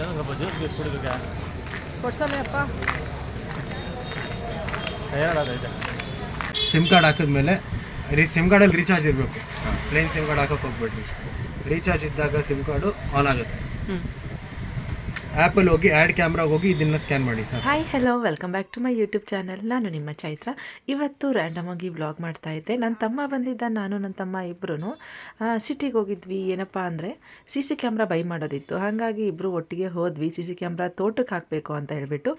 ಸ್ವಲ್ಪ juice sim card ಹಾಕಿದ್ಮೇಲೆ ರೀ ಸಿಮ್ ಕಾರ್ಡಲ್ಲಿ ರೀಚಾರ್ಜ್ ಇರಬೇಕು. ಪ್ಲೇನ್ ಸಿಮ್ ಕಾರ್ಡ್ ಹಾಕೋಕೆ ಹೋಗ್ಬೇಡ್ರಿ. ರೀಚಾರ್ಜ್ ಇದ್ದಾಗ ಸಿಮ್ ಕಾರ್ಡು ಆನ್ ಆಗುತ್ತೆ. ಹ್ಞೂ ಆ್ಯಪಲ್ಲಿ ಹೋಗಿ ಆ್ಯಡ್ ಕ್ಯಾಮ್ರಾಗೆ ಹೋಗಿ ಇದನ್ನ ಸ್ಕ್ಯಾನ್ ಮಾಡಿ sir hi hello welcome back to my YouTube channel ನಾನು ನಿಮ್ಮ ಚೈತ್ರ. ಇವತ್ತು ರ್ಯಾಂಡಮ್ ಆಗಿ ಬ್ಲಾಗ್ ಮಾಡ್ತಾ ಇದ್ದೆ. ನನ್ನ ತಮ್ಮ ಬಂದಿದ್ದ, ನಾನು ನನ್ನ ತಮ್ಮ ಇಬ್ಬರೂ ಸಿಟಿಗೆ ಹೋಗಿದ್ವಿ. ಏನಪ್ಪ ಅಂದರೆ ಸಿ ಸಿ ಕ್ಯಾಮ್ರಾ ಬೈ ಮಾಡೋದಿತ್ತು. ಹಾಗಾಗಿ ಇಬ್ಬರು ಒಟ್ಟಿಗೆ ಹೋದ್ವಿ. ಸಿ ಸಿ ಕ್ಯಾಮ್ರಾ ತೋಟಕ್ಕೆ ಹಾಕಬೇಕು ಅಂತ ಹೇಳಿಬಿಟ್ಟು.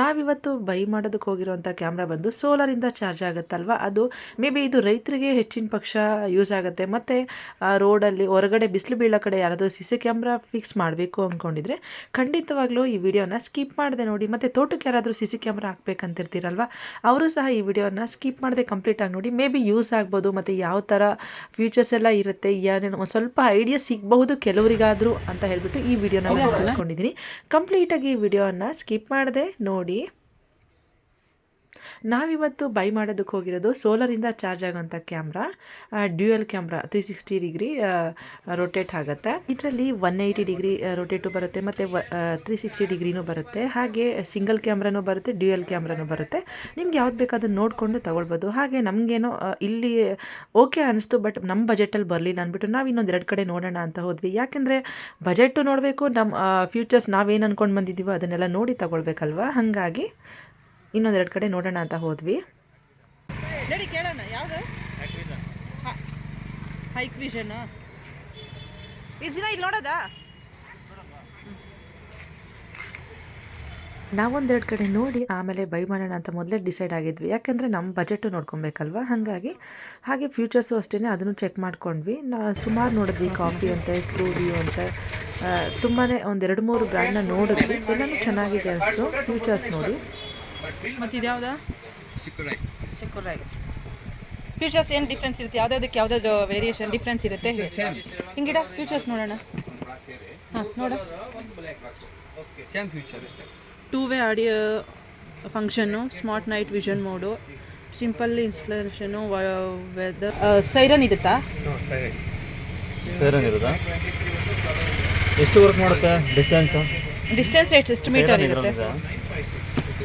ನಾವಿವತ್ತು ಬೈ ಮಾಡೋದಕ್ಕೆ ಹೋಗಿರೋಂಥ ಕ್ಯಾಮ್ರಾ ಬಂದು ಸೋಲಾರಿಂದ ಚಾರ್ಜ್ ಆಗುತ್ತಲ್ವ? ಅದು ಮೇ ಬಿ ಇದು ರೈತರಿಗೆ ಹೆಚ್ಚಿನ ಪಕ್ಷ ಯೂಸ್ ಆಗುತ್ತೆ. ಮತ್ತು ರೋಡಲ್ಲಿ ಹೊರಗಡೆ ಬಿಸಿಲು ಬೀಳೋ ಕಡೆ ಯಾರಾದರೂ ಸಿ ಸಿ ಕ್ಯಾಮ್ರಾ ಫಿಕ್ಸ್ ಮಾಡಬೇಕು ಅಂದ್ಕೊಂಡಿದ್ರೆ ಖಂಡಿತವಾಗ್ಲೂ ಈ ವಿಡಿಯೋನ ಸ್ಕಿಪ್ ಮಾಡಿದೆ ನೋಡಿ ಮತ್ತು ತೋಟಕ್ಕೆ ಯಾರಾದರೂ ಸಿ ಸಿ ಕ್ಯಾಮ್ರಾ ಹಾಕ್ಬೇಕಂತಿರ್ತೀರಲ್ವ ಅವರು ಸಹ ಈ ವಿಡಿಯೋನ ಸ್ಕಿಪ್ ಮಾಡದೆ ಕಂಪ್ಲೀಟಾಗಿ ನೋಡಿ ಮೇ ಬಿ ಯೂಸ್ ಆಗ್ಬೋದು ಮತ್ತು ಯಾವ ಥರ ಫ್ಯೂಚರ್ಸ್ ಎಲ್ಲ ಇರುತ್ತೆ ಏನೇನು ಒಂದು ಸ್ವಲ್ಪ ಐಡಿಯಾ ಸಿಗಬಹುದು ಕೆಲವರಿಗಾದರೂ ಅಂತ ಹೇಳಿಬಿಟ್ಟು ಈ ವಿಡಿಯೋನ ಅಂದ್ಕೊಂಡಿದ್ದೀನಿ ಕಂಪ್ಲೀಟಾಗಿ ಈ ವಿಡಿಯೋನ ಸ್ಕಿಪ್ ಮಾಡದೆ ನೋಡಿ ನಾವಿವತ್ತು ಬೈ ಮಾಡೋದಕ್ಕೆ ಹೋಗಿರೋದು ಸೋಲರಿಂದ charge ಆಗೋಂಥ camera dual camera three sixty degree rotate ಆಗುತ್ತೆ. ಇದರಲ್ಲಿ ಒನ್ ಏಯ್ಟಿ ಡಿಗ್ರಿ ರೊಟೇಟು ಬರುತ್ತೆ, ಮತ್ತು ತ್ರೀ ಸಿಕ್ಸ್ಟಿ ಡಿಗ್ರಿನೂ ಬರುತ್ತೆ. ಹಾಗೆ ಸಿಂಗಲ್ ಕ್ಯಾಮ್ರಾನೂ ಬರುತ್ತೆ, ಡ್ಯೂಯಲ್ ಕ್ಯಾಮ್ರಾನೂ ಬರುತ್ತೆ. ನಿಮ್ಗೆ ಯಾವ್ದು ಬೇಕಾದ ನೋಡಿಕೊಂಡು ತಗೊಳ್ಬೋದು. ಹಾಗೆ ನಮಗೇನೋ ಇಲ್ಲಿ ಓಕೆ ಅನಿಸ್ತು, ಬಟ್ ನಮ್ಮ ಬಜೆಟಲ್ಲಿ ಬರಲಿಲ್ಲ ಅಂದ್ಬಿಟ್ಟು ನಾವು ಇನ್ನೊಂದು ಎರಡು ಕಡೆ ನೋಡೋಣ ಅಂತ ಹೋದ್ವಿ. ಯಾಕೆಂದರೆ ಬಜೆಟು ನೋಡಬೇಕು ನಮ್ಮ ಫ್ಯೂಚರ್ಸ್ ನಾವೇನು ಅಂದ್ಕೊಂಡು ಬಂದಿದ್ದೀವೋ ಅದನ್ನೆಲ್ಲ ನೋಡಿ ತಗೊಳ್ಬೇಕಲ್ವಾ? ಹಾಗಾಗಿ ಇನ್ನೊಂದೆರಡು ಕಡೆ ನೋಡೋಣ ಅಂತ ಹೋದ್ವಿ. ನಡಿ ಕೇಳೋಣ ಯಾವುದು? ಹೈಕ್ ವಿಷನ್ ದಿನ ಇಲ್ಲಿ ನೋಡೋದಾ? ನಾವೊಂದೆರಡು ಕಡೆ ನೋಡಿ ಆಮೇಲೆ ಬೈ ಮಾಡೋಣ ಅಂತ ಮೊದಲೇ ಡಿಸೈಡ್ ಆಗಿದ್ವಿ. ಯಾಕೆಂದರೆ ನಮ್ಮ ಬಜೆಟು ನೋಡ್ಕೊಬೇಕಲ್ವ? ಹಾಗಾಗಿ ಹಾಗೆ ಫ್ಯೂಚರ್ಸು ಅಷ್ಟೇ ಅದನ್ನು ಚೆಕ್ ಮಾಡ್ಕೊಂಡ್ವಿ. ನಾ ಸುಮಾರು ನೋಡಿದ್ವಿ ಕಾಫಿ ಅಂತೆ ಟ್ರೂಡಿಯೋ ಅಂತೆ. ತುಂಬಾ ಒಂದೆರಡು ಮೂರು ಬ್ರ್ಯಾಂಡ್ನ ನೋಡಿದ್ವಿ. ಎಲ್ಲನೂ ಚೆನ್ನಾಗಿದೆ ಅಷ್ಟು ಫ್ಯೂಚರ್ಸ್ ನೋಡಿ. ಮತ್ತು ಇದ್ಯಾವುದಾ ಸೆಕ್ಯುರಾಗಿ ಫ್ಯೂಚರ್ಸ್ ಏನು ಡಿಫ್ರೆನ್ಸ್ ಇರುತ್ತೆ? ಯಾವುದಾದಕ್ಕೆ ಯಾವ್ದಾದ್ರು ವೇರಿಯೇಷನ್ ಡಿಫ್ರೆನ್ಸ್ ಇರುತ್ತೆ ಹಿಂಗಿಡ ಫ್ಯೂಚರ್ಸ್ ನೋಡೋಣ. ಹಾಂ ನೋಡ. Same feature two way audio function smart night vision mode simple installation whether siren ಇರುತ್ತಾ? ಸೈರನ್ ಸೇರನ್ ಇರುತ್ತಾ? ಎಷ್ಟು ವರ್ಕ್ ಮಾಡುತ್ತೆ? ಡಿಸ್ಟೆನ್ಸ್ ಡಿಸ್ಟೆನ್ಸ್ ಎಷ್ಟು ಎಷ್ಟು ಮೀಟರ್ ಇರುತ್ತೆ.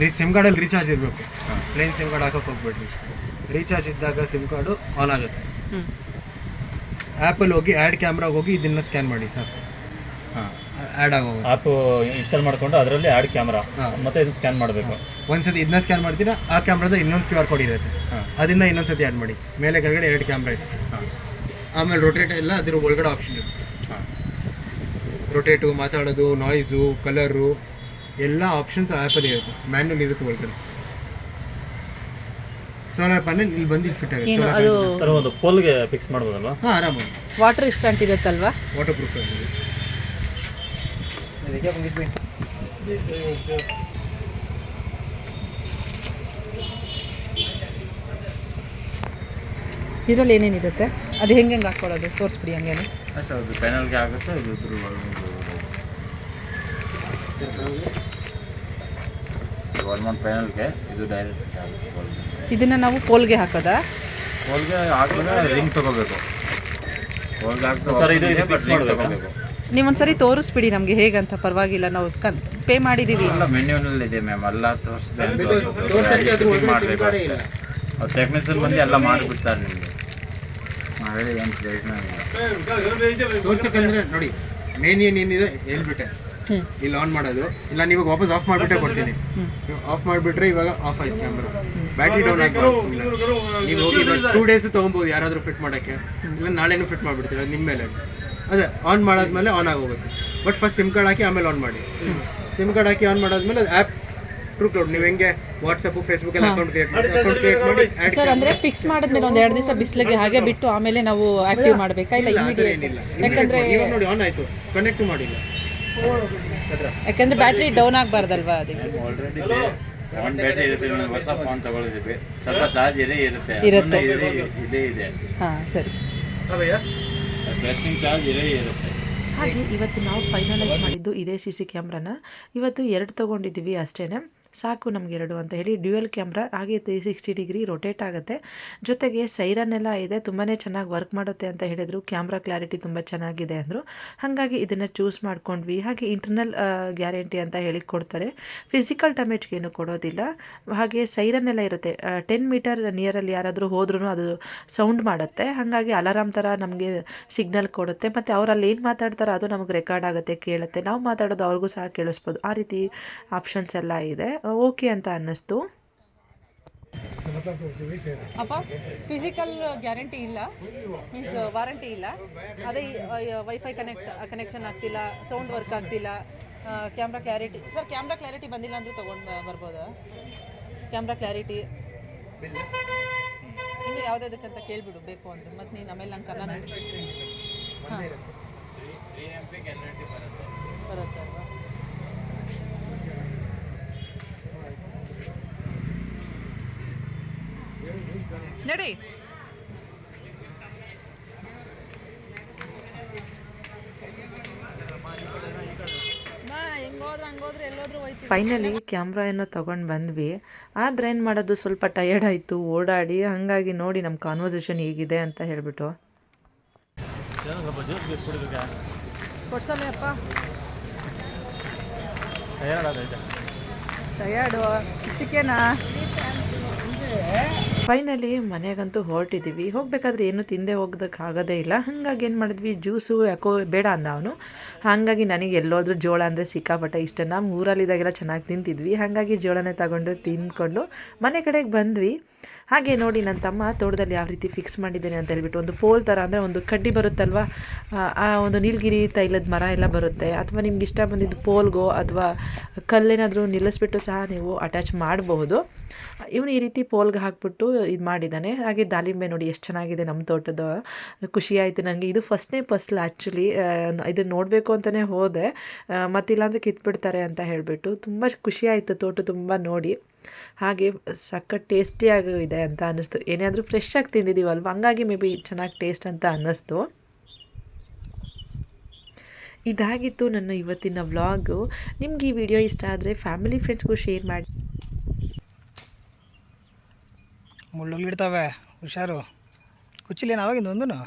ರೀ ಸಿಮ್ ಕಾರ್ಡಲ್ಲಿ ರೀಚಾರ್ಜ್ ಇರಬೇಕು. ಪ್ಲೇನ್ ಸಿಮ್ ಕಾರ್ಡ್ ಹಾಕೋಕೆ ಹೋಗ್ಬೇಡ್ರಿ ರೀಚಾರ್ಜ್ ಇದ್ದಾಗ ಸಿಮ್ ಕಾರ್ಡು ಆನ್ ಆಗುತ್ತೆ. ಹ್ಞೂ ಆ್ಯಪಲ್ಲಿ ಹೋಗಿ ಆ್ಯಡ್ ಕ್ಯಾಮ್ರಾಗ ಹೋಗಿ ಇದನ್ನ ಸ್ಕ್ಯಾನ್ ಮಾಡಿ ಸರ್. ಹಾಂ. ಆ್ಯಡ್ ಆಗೋದು ಆ್ಯಪ್ ಇನ್ಸ್ಟಾಲ್ ಮಾಡ್ಕೊಂಡು ಅದರಲ್ಲಿ ಆ್ಯಡ್ ಕ್ಯಾಮ್ರಾ ಹಾ. ಮತ್ತೆ ಇದನ್ನು ಸ್ಕ್ಯಾನ್ ಮಾಡಬೇಕು. ಒಂದ್ಸತಿ ಇದನ್ನ ಸ್ಕ್ಯಾನ್ ಮಾಡ್ತೀರಾ ಆ ಕ್ಯಾಮ್ರಾದ ಇನ್ನೊಂದು ಕ್ಯೂ ಆರ್ ಕೋಡ್ ಇರುತ್ತೆ. ಹಾಂ. ಅದನ್ನ ಇನ್ನೊಂದು ಸತಿ ಆ್ಯಡ್ ಮಾಡಿ. ಮೇಲೆ ಕೆಳಗಡೆ ಎರಡು ಕ್ಯಾಮ್ರಾ ಇದೆ. ಹಾಂ. ಆಮೇಲೆ ರೊಟೇಟ್ ಎಲ್ಲ ಅದ್ರ ಒಳಗಡೆ ಆಪ್ಷನ್ ಇರುತ್ತೆ. ಹಾಂ. ರೊಟೇಟು ಮಾತಾಡೋದು ನಾಯ್ಸು ಕಲರು ಎಲ್ಲ ಆಪ್ಷನ್ಸ್ ಆ್ಯಪಲ್ಲಿ ಇರುತ್ತೆ. ಮ್ಯಾನ್ಯಲ್ ಇರುತ್ತೆ ಒಳಗಡೆ. ಸೋಲಾರ್ ಪ್ಯಾನೆಲ್ ಇಲ್ಲಿ ಬಂದು ಇಲ್ಲಿ ಫಿಟ್ ಆಗುತ್ತೆ. ಏನು ಅದು. ಸರ್ ಒಂದು ಪೋಲ್ಗೆ ಫಿಕ್ಸ್ ಮಾಡ್ಬೋದಲ್ವಾ? ಹಾಂ ಆರಾಮಾಗಿ ವಾಟರ್ ಇಸ್ಟಂಟ್ ಇರುತ್ತಲ್ವಾ? ವಾಟರ್ ಪ್ರೂಫ್ ಆಗಿದೆ ಇದರಲ್ಲಿ ಏನೇನಿರುತ್ತೆ ಅದು ಹೆಂಗೆ ಹೆಂಗೆ ಹಾಕ್ಕೊಳ್ಳೋದು? ತೋರಿಸ್ಬಿಡಿ ಹಂಗೇನೆ. ಅಷ್ಟೇ ಅದು ಪ್ಯಾನಲ್ಗೆ ಆಗುತ್ತೆ ಇದು ಡೈರೆಕ್ಟ್ ಇದನ್ನು ನಾವು ಪೋಲ್ಗೆ ಹಾಕೋದಾ? ಹಾಕಿದ್ರೆ ರಿಂಗ್ ತಗೋಬೇಕು. ಸರ್ ಇದು ನೀವೊಂದ್ಸರಿ ತೋರಿಸ್ಬಿಡಿ ನಮಗೆ ಹೇಗಂತ ಪರವಾಗಿಲ್ಲ ನಾವು ಕನ್ ಪೇ ಮಾಡಿದ್ದೀವಿ ಎಲ್ಲ ಮೆನ್ಯೂನಲ್ಲಿ ಇದೆ ಮ್ಯಾಮ್ ಎಲ್ಲ ತೋರಿಸಿದೆ ಅವ್ರು ಟೆಕ್ನಿಷಿಯನ್ ಬಂದು ಎಲ್ಲ ಮಾಡಿಬಿಡ್ತಾರೆ ನಿಮಗೆ. ಮಾಡಿ ಏನು ಪ್ರಯೋಜನ ಇಲ್ಲ. ತೋರ್ಸಕ್ಕಂದ್ರೆ ನೋಡಿ ಮೇನ್ ಏನೇನಿದೆ ಹೇಳ್ಬಿಟ್ಟೆ. ಇಲ್ಲಿ ಆನ್ ಮಾಡೋದು. ಇಲ್ಲ ನೀವು ವಾಪಸ್ ಆಫ್ ಮಾಡಿಬಿಟ್ಟೆ ಕೊಡ್ತೀನಿ. ಆಫ್ ಮಾಡಿಬಿಟ್ರೆ ಇವಾಗ ಆಫ್ ಆಯ್ತು ಕ್ಯಾಮ್ರಾ ಬ್ಯಾಟ್ರಿ ಡೌನ್ ಆಗ್ಬೋದು ನೀವು ಹೋಗಿ ಟೂ ಡೇಸ್ ತೊಗೊಬೋದು ಯಾರಾದರೂ ಫಿಟ್ ಮಾಡೋಕ್ಕೆ. ಇಲ್ಲ ನಾಳೆನೂ ಫಿಟ್ ಮಾಡಿಬಿಡ್ತೀರ? ನಿಮ್ಮ ಮೇಲೆ. ಅದೇ ಆನ್ ಮಾಡಾದ್ಮೇಲೆ ಆನ್ ಆಗೋಗುತ್ತೆ. ಬಟ್ ಫಸ್ಟ್ ಸಿಮ್ ಕಾರ್ಡ್ ಹಾಕಿ ಆಮೇಲೆ ಆನ್ ಮಾಡಿ. ಸಿಮ್ ಕಾರ್ಡ್ ಹಾಕಿ ಆನ್ ಮಾಡಾದ್ಮೇಲೆ ಆ್ಯಪ್ ಟ್ರೂ ಕ್ಲೌಡ್ ನೀವು ಹೆಂಗೆ ವಾಟ್ಸಪ್ ಫೇಸ್ಬುಕ್ ಎಲ್ಲ ಅಕೌಂಟ್ ಕ್ರಿಯೇಟ್ ಮಾಡಿ ಅಕೌಂಟ್ ಕ್ರಿಯೇಟ್ ಮಾಡಿ ಸರ್ ಅಂದ್ರೆ ಫಿಕ್ಸ್ ಮಾಡಿದ್ಮೇಲೆ ಒಂದು ಎರಡು ದಿವಸ ಬಿಸಿಲಿಗೆ ಹಾಗೆ ಬಿಟ್ಟು ಆಮೇಲೆ ನಾವು ಆಕ್ಟಿವ್ ಮಾಡಬೇಕಾ? ಇಲ್ಲ ಇಮಿಡಿಯೇಟ್ ಯಾಕಂದ್ರೆ ಇವಾಗ ನೋಡಿ ಆನ್ ಆಯ್ತು. ಕನೆಕ್ಟ್ ಮಾಡಿಲ್ಲ. ಯಾಕಂದ್ರೆ ಬ್ಯಾಟ್ರಿ ಡೌನ್ ಆಗಬಾರ್ದಲ್ವಾ ಅದಕ್ಕೆ ಆಲ್ರೆಡಿ ಫೋನ್ ಬ್ಯಾಟ್ರಿ ಇರುತ್ತೆ ನೀವು ಹೊಸ ಫೋನ್ ತಗೊಳ್ಳಿದ್ವಿ ಸ್ವಲ್ಪ ಚಾರ್ಜ್ ಇದೇ ಇರುತ್ತೆ. ಇರುತ್ತೆ. ಇದೇ ಇದೇ ಇದೆ. ಹಾಂ ಸರಿ. ಟೆಸ್ಟಿಂಗ್ ಚಾರ್ಜ್ ಇದೇ ಇರುತ್ತೆ. ಹಾಗೆ ಇವತ್ತು ನಾವು ಫೈನಲೈಸ್ ಮಾಡಿದ್ದು ಇದೇ ಸಿ ಸಿ ಕ್ಯಾಮ್ರಾನ ಇವತ್ತು ಎರಡು ತೊಗೊಂಡಿದ್ದೀವಿ ಅಷ್ಟೇ ಸಾಕು ನಮಗೆ ಎರಡು ಅಂತ ಹೇಳಿ ಡ್ಯುಯಲ್ ಕ್ಯಾಮ್ರಾ ಹಾಗೆ ತ್ರೀ ಸಿಕ್ಸ್ಟಿ ಡಿಗ್ರಿ ರೊಟೇಟ್ ಆಗುತ್ತೆ. ಜೊತೆಗೆ ಸೈರನ್ ಎಲ್ಲ ಇದೆ ತುಂಬಾ ಚೆನ್ನಾಗಿ ವರ್ಕ್ ಮಾಡುತ್ತೆ ಅಂತ ಹೇಳಿದರು. ಕ್ಯಾಮ್ರಾ ಕ್ಲಾರಿಟಿ ತುಂಬ ಚೆನ್ನಾಗಿದೆ ಅಂದರು. ಹಾಗಾಗಿ ಇದನ್ನು ಚೂಸ್ ಮಾಡ್ಕೊಂಡ್ವಿ. ಹಾಗೆ ಇಂಟರ್ನಲ್ ಗ್ಯಾರಂಟಿ ಅಂತ ಹೇಳಿ ಕೊಡ್ತಾರೆ. ಫಿಸಿಕಲ್ ಡ್ಯಾಮೇಜ್ಗೇನು ಕೊಡೋದಿಲ್ಲ. ಹಾಗೆ ಸೈರನ್ ಎಲ್ಲ ಇರುತ್ತೆ. ಟೆನ್ ಮೀಟರ್ ನಿಯರಲ್ಲಿ ಯಾರಾದರೂ ಹೋದ್ರೂ ಅದು ಸೌಂಡ್ ಮಾಡುತ್ತೆ. ಹಾಗಾಗಿ ಅಲಾರಾಮ್ ಥರ ನಮಗೆ ಸಿಗ್ನಲ್ ಕೊಡುತ್ತೆ. ಮತ್ತು ಅವರಲ್ಲಿ ಏನು ಮಾತಾಡ್ತಾರೋ ಅದು ನಮಗೆ ರೆಕಾರ್ಡ್ ಆಗುತ್ತೆ, ಕೇಳುತ್ತೆ. ನಾವು ಮಾತಾಡೋದು ಅವ್ರಿಗೂ ಸಹ ಕೇಳಿಸ್ಬೋದು. ಆ ರೀತಿ ಆಪ್ಷನ್ಸ್ ಎಲ್ಲ ಇದೆ. ಓಕೆ ಅಂತ ಅನ್ನಿಸ್ತು. ಅಪ್ಪ ಫಿಸಿಕಲ್ ಗ್ಯಾರಂಟಿ ಇಲ್ಲ. ಮೀನ್ಸ್ ವಾರಂಟಿ ಇಲ್ಲ. ಅದೇ ವೈಫೈ ಕನೆಕ್ಟ್ ಕನೆಕ್ಷನ್ ಆಗ್ತಿಲ್ಲ ಸೌಂಡ್ ವರ್ಕ್ ಆಗ್ತಿಲ್ಲ camera clarity sir camera clarity ಬಂದಿಲ್ಲ ಅಂದರೂ ತೊಗೊಂಡು ಬರ್ಬೋದಾ? ಕ್ಯಾಮ್ರಾ ಕ್ಲಾರಿಟಿ ಇನ್ನು ಯಾವುದಕ್ಕಂತ ಕೇಳ್ಬಿಡು ಬೇಕು ಅಂದರೆ. ಮತ್ತು ನೀನು ಆಮೇಲೆ ನಂಗೆ ಕನ್ನಡ ಹಾಂ. ಬರುತ್ತೆ. ಹೋಯ್ತು ಫೈನಲಿ ಕ್ಯಾಮ್ರಾ ಏನೋ ತೊಗೊಂಡು ಬಂದ್ವಿ. ಆದರೆ ಏನು ಮಾಡೋದು? ಸ್ವಲ್ಪ ಟಯರ್ಡ್ ಆಯಿತು ಓಡಾಡಿ ಹಾಗಾಗಿ ನೋಡಿ ನಮ್ಮ ಕಾನ್ವರ್ಸೇಷನ್ ಹೀಗಿದೆ ಅಂತ ಹೇಳಿಬಿಟ್ಟು. ಟಯರ್ಡು ಇಷ್ಟಕ್ಕೇನಾ? ಫೈನಲಿ ಮನೆಗಂತೂ ಹೊರಟಿದ್ದೀವಿ ಹೋಗಬೇಕಾದ್ರೆ ಏನು ತಿಂದೆ ಹೋಗೋದಕ್ಕೆ ಆಗೋದೇ ಇಲ್ಲ. ಹಾಗಾಗಿ ಏನು ಮಾಡಿದ್ವಿ? ಜ್ಯೂಸು ಯಾಕೋ ಬೇಡ ಅಂದ ಅವನು. ಹಾಗಾಗಿ ನನಗೆ ಎಲ್ಲೋದ್ರೂ ಜೋಳ ಅಂದರೆ ಸಿಕ್ಕಾಪಟ್ಟೆ ಇಷ್ಟ. ನಮ್ಮ ಊರಲ್ಲಿದ್ದಾಗೆಲ್ಲ ಚೆನ್ನಾಗಿ ತಿಂತಿದ್ವಿ. ಹಾಗಾಗಿ ಜೋಳನೇ ತಗೊಂಡು ತಿಂದ್ಕೊಂಡು ಮನೆ ಕಡೆಗೆ ಬಂದ್ವಿ. ಹಾಗೆ ನೋಡಿ ನನ್ನ ತಮ್ಮ ತೋಟದಲ್ಲಿ ಯಾವ ರೀತಿ ಫಿಕ್ಸ್ ಮಾಡಿದ್ದೇನೆ ಅಂತ ಹೇಳ್ಬಿಟ್ಟು ಒಂದು ಪೋಲ್ ಥರ ಅಂದರೆ ಒಂದು ಕಡ್ಡಿ ಬರುತ್ತಲ್ವ? ಆ, ಒಂದು ನೀಲಗಿರಿ ತೈಲದ ಮರ ಎಲ್ಲ ಬರುತ್ತೆ. ಅಥವಾ ನಿಮ್ಗೆ ಇಷ್ಟ ಬಂದಿದ್ದು ಪೋಲ್ಗೋ ಅಥವಾ ಕಲ್ಲೇನಾದರೂ ನಿಲ್ಲಿಸ್ಬಿಟ್ಟು ಸಹ ನೀವು ಅಟ್ಯಾಚ್ ಮಾಡಬಹುದು. ಇವನು ಈ ರೀತಿ ಪೋಲ್ಗೆ ಹಾಕ್ಬಿಟ್ಟು ಇದು ಮಾಡಿದ್ದಾನೆ ಹಾಗೆ ದಾಳಿಂಬೆ ನೋಡಿ ಎಷ್ಟು ಚೆನ್ನಾಗಿದೆ ನಮ್ಮ ತೋಟದ. ಖುಷಿಯಾಯಿತು ನನಗೆ ಇದು ಫಸ್ಟ್ನೇ ಫಸ್ಟ್ಲು ಆ್ಯಕ್ಚುಲಿ ಇದನ್ನು ನೋಡಬೇಕು ಅಂತಲೇ ಹೋದೆ. ಮತ್ತು ಮತ್ತಿಲ್ಲಾಂದರೆ ಕಿತ್ಬಿಡ್ತಾರೆ ಅಂತ ಹೇಳಿಬಿಟ್ಟು ತುಂಬ ಖುಷಿ ಆಯಿತು ತೋಟ ತುಂಬ ನೋಡಿ. ಹಾಗೆ ಸಖತ್ ಟೇಸ್ಟಿಯಾಗೂ ಇದೆ ಅಂತ ಅನ್ನಿಸ್ತು. ಏನೇ ಫ್ರೆಶ್ ಆಗಿ ತಿಂದಿದ್ದೀವಲ್ವ ಹಂಗಾಗಿ ಮೇ ಬಿ ಚೆನ್ನಾಗಿ ಟೇಸ್ಟ್ ಅಂತ ಅನ್ನಿಸ್ತು. ಇದಾಗಿತ್ತು ನನ್ನ ಇವತ್ತಿನ ವ್ಲಾಗು ನಿಮ್ಗೆ ಈ ವಿಡಿಯೋ ಇಷ್ಟ ಆದರೆ ಫ್ಯಾಮಿಲಿ ಫ್ರೆಂಡ್ಸ್ಗೂ ಶೇರ್ ಮಾಡಿ. ಮುಳ್ಳುಗಳಿಡ್ತವೆ ಹುಷಾರು. ಕುಚ್ಚಿಲೇನು ಆವಾಗಿಂದ ಒಂದು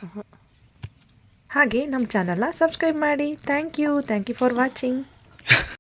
ಹಾಗೆ ನಮ್ಮ ಚಾನಲ್ನ ಸಬ್ಸ್ಕ್ರೈಬ್ ಮಾಡಿ. Thank you thank you for watching